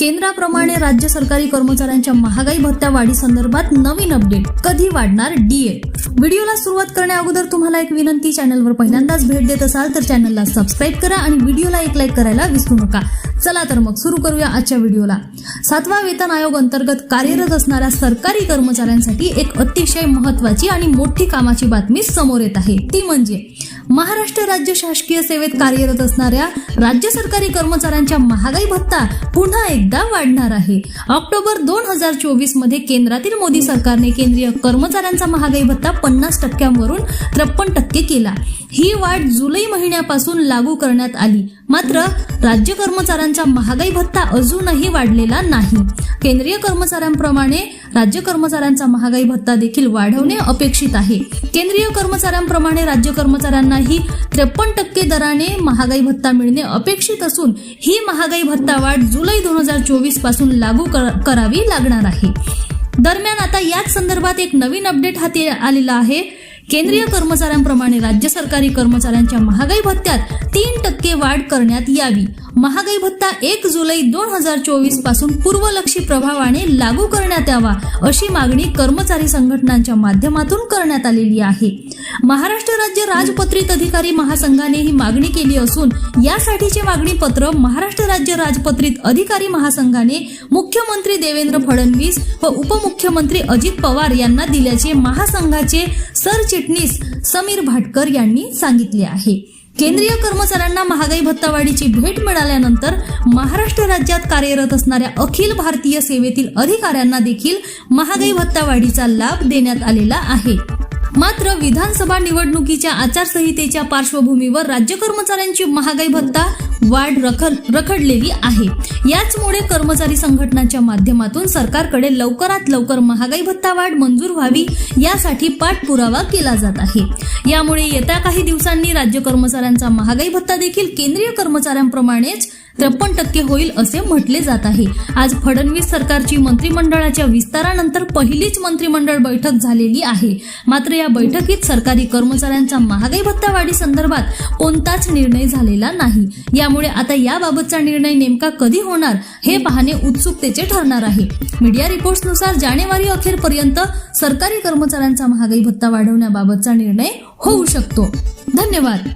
केंद्राप्रमाणे राज्य सरकारी कर्मचाऱ्यांच्या महागाई भत्त्या वाढी संदर्भात नवीन अपडेट. कधी वाढणार डीए व्हिडिओला सुरुवात करण्या अगोदर तुम्हाला एक विनंती चॅनलवर पहिल्यांदाच भेट देत असाल तर चॅनलला सबस्क्राईब करा आणि व्हिडिओला एक लाईक करायला विसरू नका. चला तर मग सुरू करूया आजच्या व्हिडिओला. सातवा वेतन आयोग अंतर्गत कार्यरत असणाऱ्या सरकारी कर्मचाऱ्यांसाठी एक अतिशय महत्वाची आणि मोठी कामाची बातमी समोर येत आहे. ती म्हणजे महाराष्ट्र राज्य शासकीय सेवेत कार्यरत असणाऱ्या राज्य सरकारी कर्मचाऱ्यांच्या महागाई भत्ता पुन्हा एकदा वाढणार आहे. ऑक्टोबर दोन हजार चोवीसमध्ये केंद्रातील मोदी सरकारने केंद्रीय कर्मचाऱ्यांचा महागाई भत्ता पन्नास टक्क्यांवरून त्रेपन्न टक्के केला. ही वाढ जुलै महिन्यापासून लागू करण्यात आली. मात्र राज्य कर्मचाऱ्यांचा महागाई भत्ता अजूनही वाढलेला नाही. केंद्रीय कर्मचाऱ्यांप्रमाणे राज्य कर्मचाऱ्यांचा महागाई भत्ता देखील वाढवणे अपेक्षित आहे. केंद्रीय कर्मचाऱ्यांप्रमाणे राज्य कर्मचाऱ्यांनाही त्रेपन्न टक्के दराने महागाई भत्ता मिळणे अपेक्षित असून ही महागाई भत्ता वाढ जुलै दोन हजार चोवीसपासून लागू कर- करावी लागणार आहे. दरम्यान आता याच संदर्भात एक नवीन अपडेट हाती आलेला आहे. केंद्रीय कर्मचाऱ्यांप्रमाणे राज्य सरकारी कर्मचाऱ्यांच्या महागाई भत्त्यात तीन टक्के वाढ करण्यात यावी. महागाई भत्ता एक जुलै दोन हजार चोवीसपासून पूर्वलक्षी प्रभावाने लागू करण्यात यावा अशी मागणी कर्मचारी संघटनांच्या माध्यमातून करण्यात आलेली आहे. महाराष्ट्र राज्य राजपत्रित अधिकारी महासंघाने ही मागणी केली असून यासाठीचे मागणी पत्र महाराष्ट्र राज्य राजपत्रित अधिकारी महासंघाने मुख्यमंत्री देवेंद्र फडणवीस व उपमुख्यमंत्री अजित पवार यांना दिल्याचे महासंघाचे सरचिटणीस समीर भाटकर यांनी सांगितले आहे. केंद्रीय कर्मचाऱ्यांना महागाई भत्ता वाढीची भेट मिळाल्यानंतर महाराष्ट्र राज्यात कार्यरत असणाऱ्या अखिल भारतीय सेवेतील अधिकाऱ्यांना देखील महागाई भत्ता वाढीचा लाभ देण्यात आलेला आहे. मात्र विधानसभा निवडणुकीच्या आचारसंहितेच्या पार्श्वभूमीवर राज्य कर्मचाऱ्यांची महागाई भत्ता वाढ रखल रखडलेली आहे. याचमुळे कर्मचारी संघटनाच्या माध्यमातून सरकारकडे लवकरात लवकर महागाई भत्ता वाढ मंजूर व्हावी यासाठी पाठपुरावा केला जात आहे. यामुळे येत्या काही दिवसांनी राज्य कर्मचाऱ्यांचा महागाई भत्ता देखील केंद्रीय कर्मचाऱ्यांप्रमाणेच त्रेपन्न टक्के होईल असे म्हटले जात आहे. आज फडणवीस सरकारची मंत्रिमंडळाच्या विस्तारानंतर पहिलीच मंत्रिमंडळ बैठक झालेली आहे. मात्र या बैठकीत सरकारी कर्मचाऱ्यांचा महागाई भत्ता वाढी संदर्भात कोणताच निर्णय झालेला नाही. यामुळे आता याबाबतचा निर्णय नेमका कधी होणार हे पाहणे उत्सुकतेचे ठरणार आहे. मीडिया रिपोर्ट्सनुसार जानेवारी अखेरपर्यंत सरकारी कर्मचाऱ्यांचा महागाई भत्ता वाढवण्याबाबतचा निर्णय होऊ शकतो. धन्यवाद.